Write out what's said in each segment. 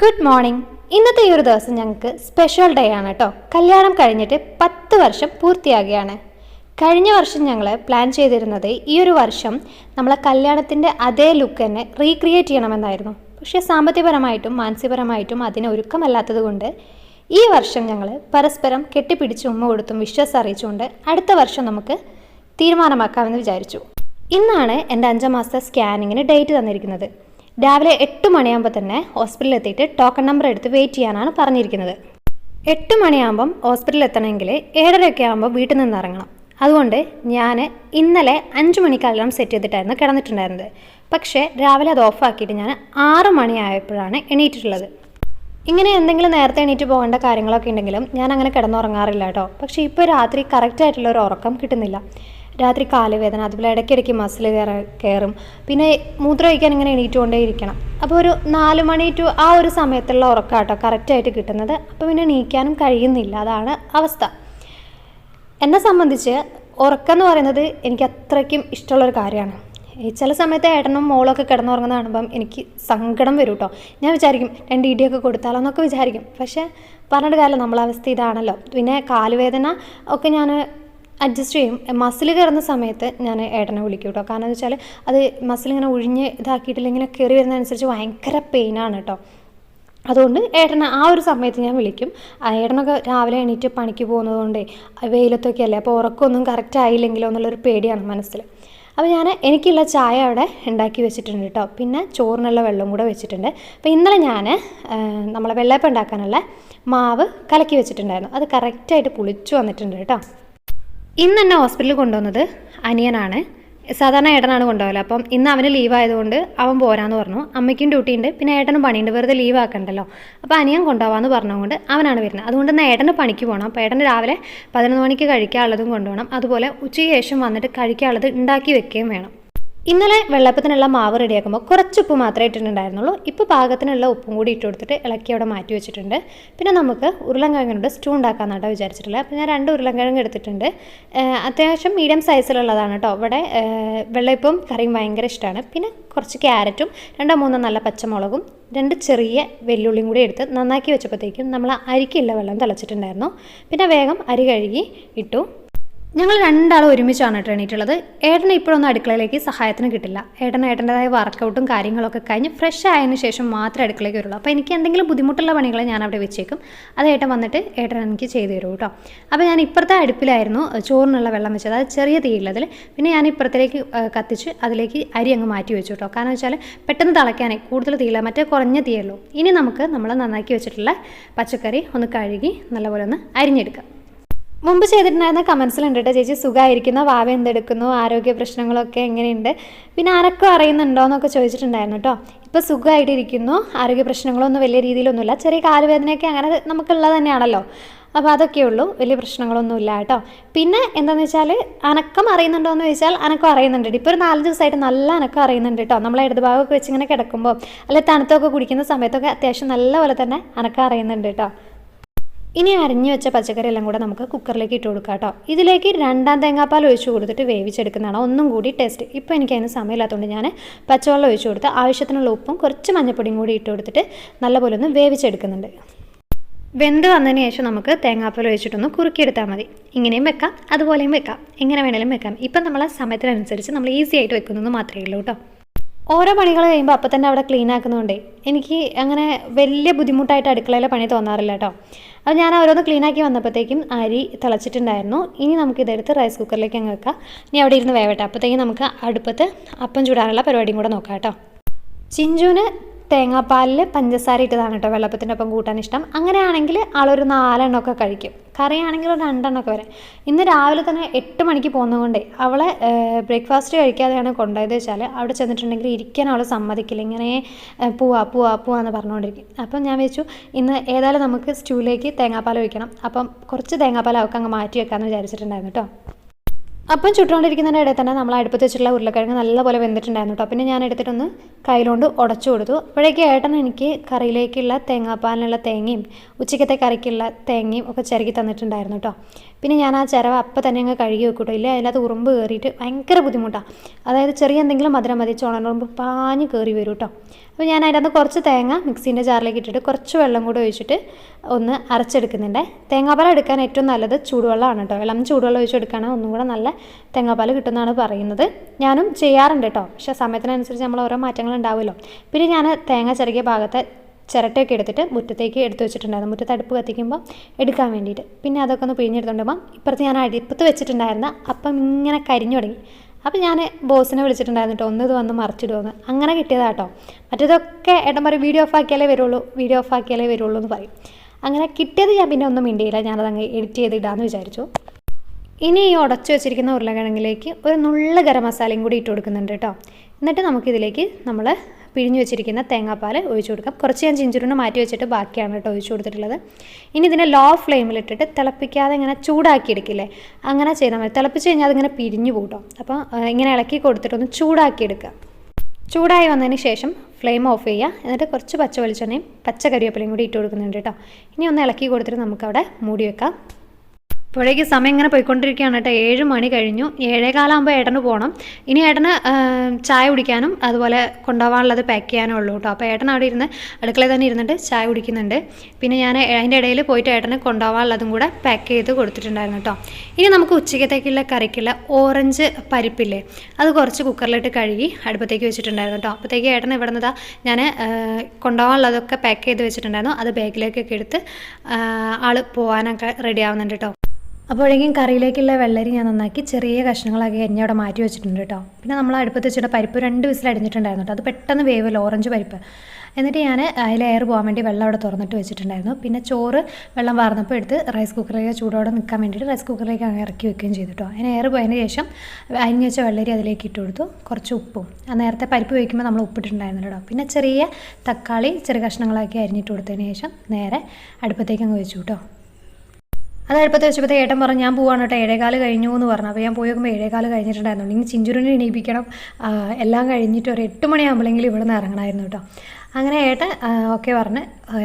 Good morning ഇന്നത്തെ ഈ ഒരു ദിവസം ഞങ്ങൾക്ക് സ്പെഷ്യൽ ഡേ ആണ് കേട്ടോ കല്യാണം കഴിഞ്ഞിട്ട് പത്ത് വർഷം പൂർത്തിയാകുകയാണ്. കഴിഞ്ഞ വർഷം ഞങ്ങൾ പ്ലാൻ ചെയ്തിരുന്നത് ഈ ഒരു വർഷം നമ്മളെ കല്യാണത്തിന്റെ അതേ ലുക്ക് തന്നെ റീക്രിയേറ്റ് ചെയ്യണമെന്നായിരുന്നു. പക്ഷേ സാമ്പത്തികപരമായിട്ടും മാനസികപരമായിട്ടും അതിന് ഒരുക്കമല്ലാത്തത് കൊണ്ട് ഈ വർഷം ഞങ്ങൾ പരസ്പരം കെട്ടിപ്പിടിച്ച് ഉമ്മ കൊടുത്തും വിശ്വാസം അറിയിച്ചുകൊണ്ട് അടുത്ത വർഷം നമുക്ക് തീരുമാനമാക്കാമെന്ന് വിചാരിച്ചു. ഇന്നാണ് എന്റെ അഞ്ചാം മാസത്തെ സ്കാനിങ്ങിന് ഡേറ്റ് തന്നിരിക്കുന്നത്. രാവിലെ എട്ട് മണിയാകുമ്പോൾ തന്നെ ഹോസ്പിറ്റലിൽ എത്തിയിട്ട് ടോക്കൺ നമ്പർ എടുത്ത് വെയിറ്റ് ചെയ്യാനാണ് പറഞ്ഞിരിക്കുന്നത്. എട്ട് മണിയാകുമ്പം ഹോസ്പിറ്റലിൽ എത്തണമെങ്കിൽ ഏഴരയൊക്കെ ആകുമ്പോൾ വീട്ടിൽ നിന്ന് ഇറങ്ങണം. അതുകൊണ്ട് ഞാൻ ഇന്നലെ അഞ്ച് മണിക്ക് അലാം സെറ്റ് ചെയ്തിട്ടായിരുന്നു കിടന്നിട്ടുണ്ടായിരുന്നത്. പക്ഷേ രാവിലെ അത് ഓഫാക്കിയിട്ട് ഞാൻ ആറ് മണിയായപ്പോഴാണ് എണീറ്റിട്ടുള്ളത്. ഇങ്ങനെ എന്തെങ്കിലും നേരത്തെ എണീറ്റ് പോകേണ്ട കാര്യങ്ങളൊക്കെ ഉണ്ടെങ്കിലും ഞാൻ അങ്ങനെ കിടന്നുറങ്ങാറില്ല കേട്ടോ. പക്ഷേ ഇപ്പോൾ രാത്രി കറക്റ്റായിട്ടുള്ള ഒരു ഉറക്കം കിട്ടുന്നില്ല. രാത്രി കാലുവേദന അതുപോലെ ഇടയ്ക്കിടയ്ക്ക് മസിൽ കയറ കയറും. പിന്നെ മൂത്രം ഒഴിക്കാൻ ഇങ്ങനെ എണീറ്റുകൊണ്ടേ ഇരിക്കണം അപ്പോൾ ഒരു നാല് മണി ടു ആ ഒരു സമയത്തുള്ള ഉറക്കം കേട്ടോ കറക്റ്റായിട്ട് കിട്ടുന്നത്. അപ്പോൾ പിന്നെ എണീക്കാനും കഴിയുന്നില്ല. അതാണ് അവസ്ഥ. എന്നെ സംബന്ധിച്ച് ഉറക്കം എന്ന് പറയുന്നത് എനിക്ക് അത്രയ്ക്കും ഇഷ്ടമുള്ളൊരു കാര്യമാണ്. ചില സമയത്ത് ഏട്ടനും മോളൊക്കെ കിടന്നുറങ്ങുന്ന കാണുമ്പം എനിക്ക് സങ്കടം വരും കേട്ടോ ഞാൻ വിചാരിക്കും രണ്ട് ഇടിയൊക്കെ കൊടുത്താലോ എന്നൊക്കെ വിചാരിക്കും. പക്ഷേ പറഞ്ഞിട്ട് കാര്യം നമ്മളെ അവസ്ഥ ഇതാണല്ലോ. പിന്നെ കാലുവേദന ഒക്കെ ഞാൻ അഡ്ജസ്റ്റ് ചെയ്യും. മസിൽ കയറുന്ന സമയത്ത് ഞാൻ ഏട്ടനെ വിളിക്കും കേട്ടോ കാരണം എന്ന് വെച്ചാൽ അത് മസിൽ ഇങ്ങനെ ഒഴിഞ്ഞ് ഇതാക്കിയിട്ടില്ല ഇങ്ങനെ കയറി വരുന്നതനുസരിച്ച് ഭയങ്കര പെയിനാണ് കേട്ടോ അതുകൊണ്ട് ഏട്ടനെ ആ ഒരു സമയത്ത് ഞാൻ വിളിക്കും. ഏട്ടനൊക്കെ രാവിലെ എണീറ്റ് പണിക്ക് പോകുന്നതുകൊണ്ടേ വെയിലത്തൊക്കെ അല്ലേ അപ്പോൾ ഉറക്കമൊന്നും കറക്റ്റ് ആയില്ലെങ്കിലോ എന്നുള്ളൊരു പേടിയാണ് മനസ്സിൽ അപ്പോൾ ഞാൻ എനിക്കുള്ള ചായ അവിടെ ഉണ്ടാക്കി വെച്ചിട്ടുണ്ട് കേട്ടോ പിന്നെ ചോറിനുള്ള വെള്ളം കൂടെ വെച്ചിട്ടുണ്ട്. അപ്പോൾ ഇന്നലെ ഞാൻ നമ്മളെ വെള്ളയപ്പം ഉണ്ടാക്കാനുള്ള മാവ് കലക്കി വെച്ചിട്ടുണ്ടായിരുന്നു. അത് കറക്റ്റായിട്ട് പുളിച്ചു വന്നിട്ടുണ്ട് കേട്ടോ ഇന്ന് എന്നെ ഹോസ്പിറ്റലിൽ കൊണ്ടുവന്നത് അനിയനാണ്. സാധാരണ ഏട്ടനാണ് കൊണ്ടുപോകൽ. അപ്പം ഇന്ന് അവന് ലീവ് ആയതുകൊണ്ട് അവൻ പോരാന്ന് പറഞ്ഞു. അമ്മയ്ക്കും ഡ്യൂട്ടി ഉണ്ട്. പിന്നെ ഏട്ടനും പണിയുണ്ട്. വെറുതെ ലീവ് ആക്കണ്ടല്ലോ. അപ്പോൾ അനിയൻ കൊണ്ടുപോകാമെന്ന് പറഞ്ഞുകൊണ്ട് അവനാണ് വരുന്നത്. അതുകൊണ്ട് ഇന്ന് ഏട്ടന് പണിക്ക് പോകണം അപ്പോൾ ഏട്ടന് രാവിലെ പതിനൊന്ന് മണിക്ക് കഴിക്കാനുള്ളതും കൊണ്ടുപോകണം. അതുപോലെ ഉച്ചയ്ക്ക് ശേഷം വന്നിട്ട് കഴിക്കാനുള്ളത് ഉണ്ടാക്കി വെക്കുകയും വേണം. ഇന്നലെ വെള്ളപ്പത്തിനുള്ള മാവ് റെഡിയാക്കുമ്പോൾ കുറച്ച് ഉപ്പ് മാത്രമേ ഇട്ടിട്ടുണ്ടായിരുന്നുള്ളൂ. ഇപ്പോൾ പാകത്തിനുള്ള ഉപ്പും കൂടി ഇട്ട് കൊടുത്തിട്ട് ഇളക്കി അവിടെ മാറ്റി വെച്ചിട്ടുണ്ട്. പിന്നെ നമുക്ക് ഉരുളൻകിഴങ്ങിനോട് സ്റ്റൂ ഉണ്ടാക്കാമെന്നാട്ടോ വിചാരിച്ചിട്ടുള്ളത്. അപ്പോൾ ഞാൻ രണ്ട് ഉരുളൻകിഴങ്ങ് എടുത്തിട്ടുണ്ട്. അത്യാവശ്യം മീഡിയം സൈസിലുള്ളതാണ് കേട്ടോ. ഇവിടെ വെള്ളയപ്പവും കറിയും ഭയങ്കര ഇഷ്ടമാണ്. പിന്നെ കുറച്ച് ക്യാരറ്റും രണ്ടോ മൂന്നോ നല്ല പച്ചമുളകും രണ്ട് ചെറിയ വെല്ലുള്ളിയും കൂടി എടുത്ത് നന്നാക്കി വെച്ചപ്പോഴത്തേക്കും നമ്മൾ അരിക്കുള്ള വെള്ളം തിളച്ചിട്ടുണ്ടായിരുന്നു. പിന്നെ വേഗം അരി കഴുകി ഇട്ടു. ഞങ്ങൾ രണ്ടാളും ഒരുമിച്ചാണ് കേട്ടോ എണീറ്റുള്ളത്. ഏട്ടനെ ഇപ്പോഴൊന്നും അടുക്കളയിലേക്ക് സഹായത്തിന് കിട്ടില്ല. ഏട്ടൻ ഏട്ടന്റെതായ വർക്കൗട്ടും കാര്യങ്ങളൊക്കെ കഴിഞ്ഞ് ഫ്രഷ് ആയതിനു ശേഷം മാത്രമേ അടുക്കളയ്ക്ക് വരുള്ളൂ. അപ്പോൾ എനിക്ക് എന്തെങ്കിലും ബുദ്ധിമുട്ടുള്ള പണികൾ ഞാൻ അവിടെ വെച്ചേക്കും. അത് ഏട്ടൻ വന്നിട്ട് ഏട്ടൻ എനിക്ക് ചെയ്തു തരും കേട്ടോ. അപ്പോൾ ഞാൻ ഇപ്പുറത്തെ അടുപ്പിലായിരുന്നു ചോറിനുള്ള വെള്ളം വെച്ചത്. അത് ചെറിയ തീയുള്ളതിൽ പിന്നെ ഞാൻ ഇപ്പുറത്തേക്ക് കത്തിച്ച് അതിലേക്ക് അരി അങ്ങ് മാറ്റി വെച്ചു കേട്ടോ. കാരണം വെച്ചാൽ പെട്ടെന്ന് തിളയ്ക്കാനേ കൂടുതൽ തീയില്ല. മറ്റേ കുറഞ്ഞ തീയുള്ളൂ ഇനി നമുക്ക് നമ്മൾ നന്നാക്കി വെച്ചിട്ടുള്ള പച്ചക്കറി ഒന്ന് കഴുകി നല്ലപോലെ ഒന്ന് അരിഞ്ഞെടുക്കാം. മുമ്പ് ചെയ്തിട്ടുണ്ടായിരുന്ന കമൻസിലുണ്ട് കേട്ടോ ചേച്ചി സുഖമായിരിക്കുന്നു വാവ എന്തെടുക്കുന്നു? ആരോഗ്യ പ്രശ്നങ്ങളൊക്കെ എങ്ങനെയുണ്ട്? പിന്നെ ആരൊക്കെ അറിയുന്നുണ്ടോ എന്നൊക്കെ ചോദിച്ചിട്ടുണ്ടായിരുന്നു കേട്ടോ ഇപ്പോൾ സുഖമായിട്ടിരിക്കുന്നു ആരോഗ്യ പ്രശ്നങ്ങളൊന്നും വലിയ രീതിയിലൊന്നുമില്ല. ചെറിയ കാലുവേദനയൊക്കെ അങ്ങനെ നമുക്കുള്ളത് തന്നെയാണല്ലോ. അപ്പോൾ അതൊക്കെ ഉള്ളൂ. വലിയ പ്രശ്നങ്ങളൊന്നുമില്ല കേട്ടോ പിന്നെ എന്താണെന്ന് വെച്ചാൽ അനക്കം അറിയുന്നുണ്ടോ എന്ന് ചോദിച്ചാൽ അനക്കം അറിയുന്നുണ്ട്. ഇപ്പോൾ ഒരു നാലഞ്ച് ദിവസമായിട്ട് നല്ല അനക്കം അറിയുന്നുണ്ട് കേട്ടോ നമ്മളെ ഇടതുഭാഗമൊക്കെ വെച്ച് ഇങ്ങനെ കിടക്കുമ്പോൾ അല്ലെ തണുത്തൊക്കെ കുടിക്കുന്ന സമയത്തൊക്കെ അത്യാവശ്യം നല്ലപോലെ തന്നെ അനക്കം അറിയുന്നുണ്ട് കേട്ടോ ഇനി അരിഞ്ഞു വെച്ച പച്ചക്കറി എല്ലാം കൂടെ നമുക്ക് കുക്കറിലേക്ക് ഇട്ട് കൊടുക്കാം കേട്ടോ. ഇതിലേക്ക് രണ്ടാം തേങ്ങാപ്പാൽ ഒഴിച്ച് കൊടുത്തിട്ട് വേവിച്ചെടുക്കുന്നതാണ് ഒന്നും കൂടി ടേസ്റ്റ് ഇപ്പോൾ എനിക്ക് അതിന് സമയമില്ലാത്തതുകൊണ്ട് ഞാൻ പച്ചവെള്ളം ഒഴിച്ച് കൊടുത്ത് ആവശ്യത്തിനുള്ള ഉപ്പും കുറച്ച് മഞ്ഞപ്പൊടിയും കൂടി ഇട്ട് കൊടുത്തിട്ട് നല്ലപോലെ ഒന്ന് വേവിച്ചെടുക്കുന്നുണ്ട്. വെന്ത് വന്നതിന് ശേഷം നമുക്ക് തേങ്ങാപ്പാൽ ഒഴിച്ചിട്ടൊന്ന് കുറുക്കിയെടുത്താൽ മതി. ഇങ്ങനെയും വെക്കാം അതുപോലെയും വെക്കാം. എങ്ങനെ വേണേലും വെക്കാം. ഇപ്പം നമ്മളെ സമയത്തിനനുസരിച്ച് നമ്മൾ ഈസി ആയിട്ട് വെക്കുന്നത് മാത്രമേ ഉള്ളൂ കേട്ടോ. ഓരോ പണികൾ കഴിയുമ്പോൾ അപ്പം തന്നെ അവിടെ ക്ലീൻ ആക്കുന്നതുകൊണ്ടേ എനിക്ക് അങ്ങനെ വലിയ ബുദ്ധിമുട്ടായിട്ട് അടുക്കളയിലെ പണി തോന്നാറില്ല കേട്ടോ അപ്പം ഞാൻ ഓരോന്ന് ക്ലീൻ ആക്കി വന്നപ്പോഴത്തേക്കും അരി തിളച്ചിട്ടുണ്ടായിരുന്നു. ഇനി നമുക്ക് ഇതെടുത്ത് റൈസ് കുക്കറിലേക്ക് അങ്ങ് വെക്കാം. ഇനി അവിടെ ഇരുന്ന് വേവട്ടെ. അപ്പോഴത്തേക്കും നമുക്ക് അടുപ്പത്ത് അപ്പം ചൂടാനുള്ള പരിപാടിയും കൂടെ നോക്കാം കേട്ടോ ചിഞ്ചുവിന് തേങ്ങാപ്പാലിൽ പഞ്ചസാര ഇട്ടതാണ് കേട്ടോ വെള്ളപ്പത്തിന്റെ ഒപ്പം കൂട്ടാൻ ഇഷ്ടം. അങ്ങനെയാണെങ്കിൽ ആളൊരു നാലെണ്ണമൊക്കെ കഴിക്കും. കറിയാണെങ്കിൽ ഒരു രണ്ടെണ്ണമൊക്കെ വരെ. ഇന്ന് രാവിലെ തന്നെ എട്ട് മണിക്ക് പോകുന്നതുകൊണ്ട് അവളെ ബ്രേക്ക്ഫാസ്റ്റ് കഴിക്കാതെയാണ് കൊണ്ടുപോയത് വെച്ചാൽ അവിടെ ചെന്നിട്ടുണ്ടെങ്കിൽ ഇരിക്കാൻ അവൾ സമ്മതിക്കില്ല. ഇങ്ങനെ പൂവാ പോവാ പോവാ എന്ന് പറഞ്ഞുകൊണ്ടിരിക്കും. അപ്പം ഞാൻ വെച്ചു ഇന്ന് ഏതായാലും നമുക്ക് സ്റ്റൂവിലേക്ക് തേങ്ങാപ്പാൽ ഒഴിക്കണം. അപ്പം കുറച്ച് തേങ്ങാപ്പാൽ അവൾക്ക് അങ്ങ് മാറ്റി വെക്കാമെന്ന് വിചാരിച്ചിട്ടുണ്ടായിരുന്നു കേട്ടോ. അപ്പം ചുട്ടുകൊണ്ടിരിക്കുന്നതിന്റെ ഇടയിൽ തന്നെ നമ്മൾ അടുപ്പത്ത് വെച്ചിട്ടുള്ള ഉരുളക്കിഴങ്ങ് നല്ലപോലെ വെന്തിട്ടുണ്ടായിരുന്നു കേട്ടോ. പിന്നെ ഞാൻ എടുത്തിട്ടൊന്ന് കയ്യിലോണ്ട് ഉടച്ചു കൊടുത്തു. അപ്പോഴേക്കും ഏട്ടൻ എനിക്ക് കറിയിലേക്കുള്ള തേങ്ങാപ്പാലിനുള്ള തേങ്ങയും ഉച്ചക്കത്തെ കറിക്കുള്ള തേങ്ങയും ഒക്കെ ചിരകി തന്നിട്ടുണ്ടായിരുന്നു കേട്ടോ. പിന്നെ ഞാൻ ആ ചിരവ അപ്പം തന്നെ അങ്ങ് കഴുകി വെക്കൂട്ടോ. ഇല്ല? അതിനകത്ത് ഉറുമ്പ് കയറിയിട്ട് ഭയങ്കര ബുദ്ധിമുട്ടാണ് അതായത് ചെറിയ എന്തെങ്കിലും മധുരം മതി ചോണനുറുമ്പ് പാഞ്ഞ് കയറി വരും കേട്ടോ. അപ്പോൾ ഞാൻ അതിനകത്ത് കുറച്ച് തേങ്ങ മിക്സീന്റെ ജാറിലേക്ക് ഇട്ടിട്ട് കുറച്ച് വെള്ളം കൂടി ഒഴിച്ചിട്ട് ഒന്ന് അരച്ചെടുക്കുന്നുണ്ട്. തേങ്ങാപ്പാൽ എടുക്കാൻ ഏറ്റവും നല്ലത് ചൂടുവെള്ളമാണ് കേട്ടോ. വെള്ളം ചൂടുവെള്ളം ഒഴിച്ചെടുക്കുകയാണെങ്കിൽ ഒന്നും കൂടെ നല്ല തേങ്ങാപ്പാൽ കിട്ടുന്നതാണ് പറയുന്നത്. ഞാനും ചെയ്യാറുണ്ട് കേട്ടോ. പക്ഷേ സമയത്തിനനുസരിച്ച് നമ്മൾ ഓരോ മാറ്റങ്ങൾ ഉണ്ടാവുമല്ലോ. പിന്നെ ഞാൻ തേങ്ങ ചെറുകിയ ഭാഗത്തെ ചിരട്ടയൊക്കെ എടുത്തിട്ട് മുറ്റത്തേക്ക് എടുത്തു വെച്ചിട്ടുണ്ടായിരുന്നു. മുറ്റത്ത് അടുപ്പ് കത്തിക്കുമ്പോൾ എടുക്കാൻ വേണ്ടിയിട്ട്. പിന്നെ അതൊക്കെ ഒന്ന് പിഴിഞ്ഞെടുത്തോണ്ടുമ്പോൾ ഇപ്പുറത്ത് ഞാൻ അടുപ്പത്ത് വെച്ചിട്ടുണ്ടായിരുന്ന അപ്പം ഇങ്ങനെ കരിഞ്ഞു തുടങ്ങി. അപ്പം ഞാൻ ബോസിനെ വിളിച്ചിട്ടുണ്ടായിരുന്നു കേട്ടോ ഒന്ന് ഇത് വന്ന് മറിച്ചിടുമെന്ന് അങ്ങനെ കിട്ടിയതാട്ടോ. മറ്റേതൊക്കെ ഏട്ടൻ പറയും വീഡിയോ ഓഫ് ആക്കിയാലേ വരുള്ളൂ വീഡിയോ ഓഫ് ആക്കിയാലേ വരുള്ളൂ എന്ന് പറയും. അങ്ങനെ കിട്ടിയത് ഞാൻ പിന്നെ ഒന്നും മിണ്ടിയില്ല. ഞാനതങ്ങ് എഡിറ്റ് ചെയ്ത് ഇടാമെന്ന് വിചാരിച്ചു. ഇനി ഈ ഉടച്ചു വെച്ചിരിക്കുന്ന ഉരുളക്കിഴങ്ങിലേക്ക് ഒരു നുള്ള ഗരം മസാലയും കൂടി ഇട്ട് കൊടുക്കുന്നുണ്ട് കേട്ടോ എന്നിട്ട് നമുക്കിതിലേക്ക് നമ്മൾ പിഴിഞ്ഞു വെച്ചിരിക്കുന്ന തേങ്ങാപ്പാൽ ഒഴിച്ചു കൊടുക്കാം. കുറച്ച് ഞാൻ ചിഞ്ചുരുന്ന് മാറ്റി വെച്ചിട്ട് ബാക്കിയാണ് കേട്ടോ ഒഴിച്ചു കൊടുത്തിട്ടുള്ളത്. ഇനി ഇതിനെ ലോ ഫ്ലെയിമിലിട്ടിട്ട് തിളപ്പിക്കാതെ ഇങ്ങനെ ചൂടാക്കി എടുക്കില്ലേ അങ്ങനെ ചെയ്താൽ മതി. തിളപ്പിച്ച് കഴിഞ്ഞാൽ അതിങ്ങനെ പിരിഞ്ഞു കൂട്ടും. അപ്പോൾ ഇങ്ങനെ ഇളക്കി കൊടുത്തിട്ടൊന്ന് ചൂടാക്കി എടുക്കുക ചൂടായി വന്നതിന് ശേഷം ഫ്ലെയിം ഓഫ് ചെയ്യുക. എന്നിട്ട് കുറച്ച് പച്ച വെളിച്ചെണ്ണയും പച്ച കരിവേപ്പിലയും കൂടി ഇട്ട് കൊടുക്കുന്നുണ്ട് കേട്ടോ. ഇനി ഒന്ന് ഇളക്കി കൊടുത്തിട്ട് നമുക്കവിടെ മൂടി വെക്കാം. അപ്പോഴേക്ക് സമയം ഇങ്ങനെ പോയിക്കൊണ്ടിരിക്കുകയാണ് കേട്ടോ. ഏഴ് മണി കഴിഞ്ഞു. ഏഴേ കാലാകുമ്പോൾ ഏട്ടന് പോകണം ഇനി ഏട്ടന് ചായ കുടിക്കാനും അതുപോലെ കൊണ്ടുപോകാനുള്ളത് പാക്ക് ചെയ്യാനും ഉള്ളൂ കേട്ടോ. അപ്പോൾ ഏട്ടൻ അവിടെ ഇരുന്ന് അടുക്കളയിൽ തന്നെ ഇരുന്നിട്ട് ചായ കുടിക്കുന്നുണ്ട്. പിന്നെ ഞാൻ അതിന്റെ ഇടയിൽ പോയിട്ട് ഏട്ടന് കൊണ്ടുപോകാനുള്ളതും കൂടെ പാക്ക് ചെയ്ത് കൊടുത്തിട്ടുണ്ടായിരുന്നു കേട്ടോ. ഇനി നമുക്ക് ഉച്ചയ്ക്കത്തേക്കുള്ള കറിക്കുള്ള ഓറഞ്ച് പരിപ്പില്ലേ അത് കുറച്ച് കുക്കറിലിട്ട് കഴുകി അടുപ്പത്തേക്ക് വെച്ചിട്ടുണ്ടായിരുന്നു കേട്ടോ. അപ്പോഴത്തേക്ക് ഏട്ടൻ ഇവിടെ നിന്നതാ ഞാൻ കൊണ്ടുപോകാനുള്ളതൊക്കെ പാക്ക് ചെയ്ത് വെച്ചിട്ടുണ്ടായിരുന്നു. അത് ബാഗിലേക്കൊക്കെ എടുത്ത് ആൾ പോകാനൊക്കെ റെഡി ആവുന്നുണ്ട് കേട്ടോ. അപ്പോഴേക്കും കറിയിലേക്കുള്ള വെള്ളരി ഞാൻ നന്നാക്കി ചെറിയ കഷ്ണങ്ങളാക്കി അരിഞ്ഞ് അവിടെ മാറ്റി വെച്ചിട്ടുണ്ട് കേട്ടോ. പിന്നെ നമ്മൾ അടുപ്പത്ത് വെച്ചിട്ട് പരിപ്പ് രണ്ട് വിസിൽ അടിഞ്ഞിട്ടുണ്ടായിരുന്നു കേട്ടോ. അത് പെട്ടെന്ന് വേവല്ലോ ഓറഞ്ച് പരിപ്പ്. എന്നിട്ട് ഞാൻ അതിൽ എയർ പോകാൻ വേണ്ടി വെള്ളം അവിടെ തുറന്നിട്ട് വെച്ചിട്ടുണ്ടായിരുന്നു. പിന്നെ ചോറ് വെള്ളം വാർന്നപ്പോൾ എടുത്ത് റൈസ് കുക്കറിലേക്ക് ചൂടോടെ നിൽക്കാൻ വേണ്ടിയിട്ട് റൈസ് കുക്കറിലേക്ക് അങ്ങനെ ഇറക്കി വെക്കുകയും ചെയ്തു കേട്ടോ. അതിന് എയർ പോയതിന് ശേഷം അരിഞ്ഞ് വെച്ച വെള്ളരി അതിലേക്ക് ഇട്ട് കൊടുത്തു. കുറച്ച് ഉപ്പും. ആ നേരത്തെ പരിപ്പ് വയ്ക്കുമ്പോൾ നമ്മൾ ഉപ്പിട്ടിട്ടുണ്ടായിരുന്നു കേട്ടോ. പിന്നെ ചെറിയ തക്കാളി ചെറിയ കഷ്ണങ്ങളാക്കി അരിഞ്ഞിട്ട് കൊടുത്തതിന് ശേഷം നേരെ അടുപ്പത്തേക്ക് അങ്ങ് വെച്ചു കേട്ടോ. അത് അടുപ്പത്ത് വെച്ചപ്പോൾ ഏട്ടൻ പറഞ്ഞു ഞാൻ പോവാണ് കേട്ടോ ഏഴേകാൽ കഴിഞ്ഞു എന്ന് പറഞ്ഞു. അപ്പോൾ ഞാൻ പോയി നോക്കുമ്പോൾ ഏഴേകാൽ കഴിഞ്ഞിട്ടുണ്ടായിരുന്നു. ഇനി ചിഞ്ചുരുനെ എണീപ്പിക്കണം. എല്ലാം കഴിഞ്ഞിട്ട് ഒരു എട്ട് മണിയാകുമ്പോഴെങ്കിലും ഇവിടെ നിന്ന് ഇറങ്ങണമായിരുന്നു കേട്ടോ. അങ്ങനെ ഏട്ടൻ ഓക്കെ പറഞ്ഞ്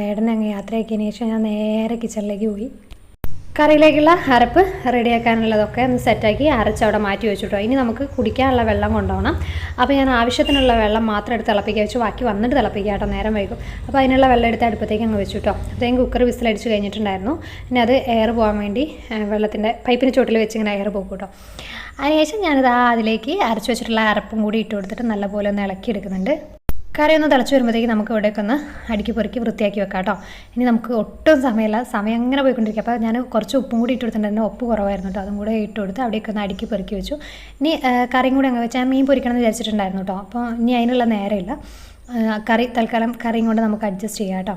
ഏട്ടനെ അങ്ങ് യാത്രയാക്കിയതിന് ശേഷം ഞാൻ നേരെ കിച്ചണിലേക്ക് പോയി. കറിയിലേക്കുള്ള അരപ്പ് റെഡിയാക്കാനുള്ളതൊക്കെ ഒന്ന് സെറ്റാക്കി അരച്ച് അവിടെ മാറ്റി വെച്ചു കേട്ടോ ഇനി നമുക്ക് കുടിക്കാനുള്ള വെള്ളം കൊണ്ടുപോകണം. അപ്പോൾ ഞാൻ ആവശ്യത്തിനുള്ള വെള്ളം മാത്രം എടുത്ത് തിളപ്പിക്കാൻ വെച്ചു. ബാക്കി വന്നിട്ട് തിളപ്പിക്കുക കേട്ടോ. നേരം വൈകും. അപ്പോൾ അതിനുള്ള വെള്ളം എടുത്ത് അടുപ്പത്തേക്ക് അങ്ങ് വെച്ചു കേട്ടോ. അപ്പോഴത്തേക്കും കുക്കർ വിസിലടിച്ച് കഴിഞ്ഞിട്ടുണ്ടായിരുന്നു. പിന്നെ അത് എയർ പോകാൻ വേണ്ടി വെള്ളത്തിന്റെ പൈപ്പിന് ചുവട്ടിൽ വെച്ച് ഇങ്ങനെ എയർ പോകും കേട്ടോ. അതിനുശേഷം ഞാനിത് അതിലേക്ക് അരച്ച് വെച്ചിട്ടുള്ള അരപ്പും കൂടി ഇട്ട് കൊടുത്തിട്ട് നല്ലപോലെ ഒന്ന് ഇളക്കി എടുക്കുന്നുണ്ട് കറി ഒന്ന് തിളച്ച് വരുമ്പോഴത്തേക്ക് നമുക്ക് ഇവിടേക്ക് ഒന്ന് അടുക്കി പൊറുക്കി വൃത്തിയാക്കി വെക്കാം കേട്ടോ. ഇനി നമുക്ക് ഒട്ടും സമയമില്ല. സമയം അങ്ങനെ പോയിക്കൊണ്ടിരിക്കുക അപ്പോൾ ഞാൻ കുറച്ച് ഉപ്പും കൂടി ഇട്ട് കൊടുത്തിട്ടുണ്ടായിരുന്നു ഉപ്പ് കുറവായിരുന്നു കേട്ടോ. അതും കൂടെ ഇട്ട് കൊടുത്ത് അവിടേക്ക് ഒന്ന് അടുക്കി പൊറുക്കി വെച്ചു. ഇനി കറിയും കൂടി അങ്ങ് വെച്ചാൽ മീൻ പൊരിക്കണം എന്ന് വിചാരിച്ചിട്ടുണ്ടായിരുന്നു കേട്ടോ. അപ്പോൾ ഇനി അതിനുള്ള നേരമില്ല. കറി തൽക്കാലം കറിയും കൊണ്ട് നമുക്ക് അഡ്ജസ്റ്റ് ചെയ്യാം കേട്ടോ.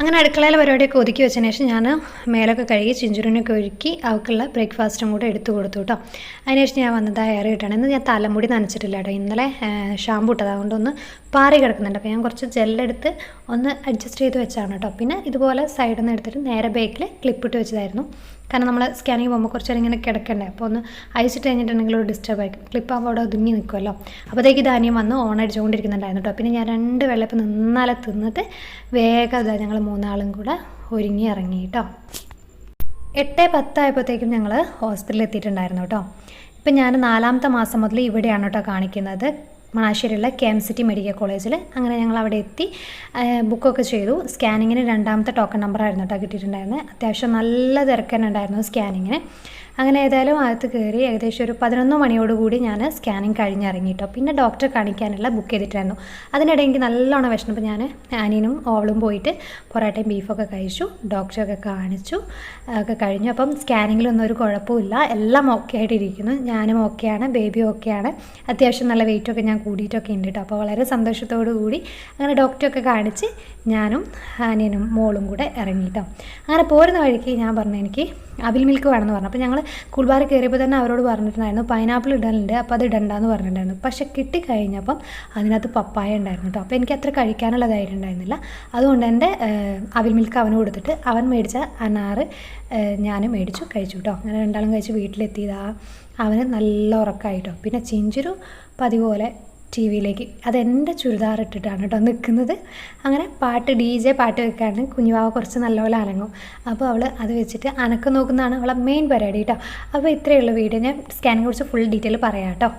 അങ്ങനെ അടുക്കളയിലെ പരിപാടിയൊക്കെ ഒതുക്കി വെച്ചതിന് ശേഷം ഞാൻ മേലൊക്കെ കഴുകി ചിഞ്ചുറിനൊക്കെ ഒരുക്കി അവൾക്കുള്ള ബ്രേക്ക്ഫാസ്റ്റും കൂടെ എടുത്തു കൊടുത്തു കേട്ടോ. അതിനുശേഷം ഞാൻ വന്നത് ഹെയർ കിട്ടണം ഇന്ന് ഞാൻ തലമുടി നനച്ചിട്ടില്ല കേട്ടോ. ഇന്നലെ ഷാമ്പു ഇട്ടത്. അതുകൊണ്ടൊന്ന് പാറി കിടക്കുന്നുണ്ട്. അപ്പോൾ ഞാൻ കുറച്ച് ജെല്ലെടുത്ത് ഒന്ന് അഡ്ജസ്റ്റ് ചെയ്ത് വെച്ചാണ് കേട്ടോ. പിന്നെ ഇതുപോലെ സൈഡിൽ നിന്ന് എടുത്തിട്ട് നേരെ ബേക്കിൽ ക്ലിപ്പിട്ട് വെച്ചതായിരുന്നു. കാരണം നമ്മൾ സ്കാനിങ് പോകുമ്പോൾ കുറച്ച് നേരം ഇങ്ങനെ കിടക്കണ്ടേ. അപ്പോൾ ഒന്ന് അയച്ചിട്ട് കഴിഞ്ഞിട്ടുണ്ടെങ്കിൽ ഒരു ഡിസ്റ്റർബ് ആയിരിക്കും. ക്ലിപ്പ് ആകുമ്പോൾ അവിടെ ഒതുങ്ങി നിൽക്കുമല്ലോ അപ്പോഴത്തേക്ക് ധാന്യം വന്ന് ഓൺ അടിച്ചുകൊണ്ടിരിക്കുന്നുണ്ടായിരുന്നു കേട്ടോ. പിന്നെ ഞാൻ രണ്ട് വെള്ളപ്പം നിന്നാലെ തിന്നിട്ട് വേഗം അതാ ഞങ്ങൾ മൂന്നാളും കൂടെ ഒരുങ്ങി ഇറങ്ങി കേട്ടോ. എട്ട് പത്തായപ്പോഴത്തേക്കും ഞങ്ങൾ ഹോസ്പിറ്റലിൽ എത്തിയിട്ടുണ്ടായിരുന്നു കേട്ടോ. ഇപ്പം ഞാൻ നാലാമത്തെ മാസം മുതൽ ഇവിടെയാണ് കേട്ടോ കാണിക്കുന്നത്. മണാശ്ശേരിയുള്ള കെ എം സിറ്റി മെഡിക്കൽ കോളേജിൽ അങ്ങനെ ഞങ്ങൾ അവിടെ എത്തി ബുക്കൊക്കെ ചെയ്തു. സ്കാനിങ്ങിന് രണ്ടാമത്തെ ടോക്കൺ നമ്പറായിരുന്നു കേട്ടോ കിട്ടിയിട്ടുണ്ടായിരുന്നത്. അത്യാവശ്യം നല്ല തിരക്കന്നെ ഉണ്ടായിരുന്നു സ്കാനിങ്ങിന്. അങ്ങനെ ഏതായാലും അകത്ത് കയറി ഏകദേശം ഒരു പതിനൊന്ന് മണിയോടുകൂടി ഞാൻ സ്കാനിങ് കഴിഞ്ഞിറങ്ങി കേട്ടോ പിന്നെ ഡോക്ടറെ കാണിക്കാനുള്ള ബുക്ക് ചെയ്തിട്ടായിരുന്നു. അതിനിടെ എനിക്ക് നല്ലോണം വിഷമപ്പോൾ ഞാൻ ആനിനും ഓവളും പോയിട്ട് പൊറോട്ടയും ബീഫൊക്കെ കഴിച്ചു ഡോക്ടറൊക്കെ കാണിച്ചു ഒക്കെ കഴിഞ്ഞു. അപ്പം സ്കാനിങ്ങിലൊന്നും ഒരു കുഴപ്പമില്ല എല്ലാം ഓക്കെ ആയിട്ടിരിക്കുന്നു. ഞാനും ഓക്കെയാണ് ബേബി ഓക്കെയാണ് അത്യാവശ്യം നല്ല വെയിറ്റൊക്കെ ഞാൻ കൂടിയിട്ടൊക്കെ ഉണ്ട് കേട്ടോ അപ്പോൾ വളരെ സന്തോഷത്തോടു കൂടി അങ്ങനെ ഡോക്ടറൊക്കെ കാണിച്ച് ഞാനും ആനിയനും മോളും കൂടെ ഇറങ്ങിയിട്ടോ അങ്ങനെ പോരുന്ന വഴിക്ക് ഞാൻ പറഞ്ഞു എനിക്ക് അവിൽ മിൽക്ക് വേണമെന്ന് പറഞ്ഞു. അപ്പോൾ ഞങ്ങൾ കൂൾബാർ കയറിയപ്പോൾ തന്നെ അവരോട് പറഞ്ഞിട്ടുണ്ടായിരുന്നു പൈനാപ്പിൾ ഇടലുണ്ട് അപ്പോൾ അത് ഇടണ്ടെന്ന് പറഞ്ഞിട്ടുണ്ടായിരുന്നു. പക്ഷേ കിട്ടിക്കഴിഞ്ഞപ്പം അതിനകത്ത് പപ്പായ ഉണ്ടായിരുന്നു കേട്ടോ അപ്പോൾ എനിക്ക് അത്ര കഴിക്കാനുള്ളതായിട്ടുണ്ടായിരുന്നില്ല അതുകൊണ്ട് എന്റെ അവിൽ മിൽക്ക് അവന് കൊടുത്തിട്ട് അവൻ മേടിച്ച അനാറ് ഞാൻ മേടിച്ചു കഴിച്ചു കേട്ടോ അങ്ങനെ രണ്ടാളും കഴിച്ച് വീട്ടിലെത്തിയതാ. അവന് നല്ല ഉറക്കമായിട്ടോ പിന്നെ ചിഞ്ചിരു പതിവ് പോലെ ടി വിയിലേക്ക് അതെന്റെ ചുരിദാർ ഇട്ടിട്ടാണ് കേട്ടോ നിൽക്കുന്നത്. അങ്ങനെ പാട്ട് ഡി ജെ പാട്ട് വെക്കാണ്. കുഞ്ഞുവാവ കുറച്ച് നല്ലപോലെ അനങ്ങും. അപ്പോൾ അവൾ അത് വെച്ചിട്ട് അനക്കം നോക്കുന്നതാണ് അവളെ മെയിൻ പരിപാടി കേട്ടോ. അപ്പോൾ ഇത്രയുള്ള വീഡിയോ. ഞാൻ സ്കാനിനെ കുറിച്ച് ഫുൾ ഡീറ്റെയിൽ പറയാം കേട്ടോ.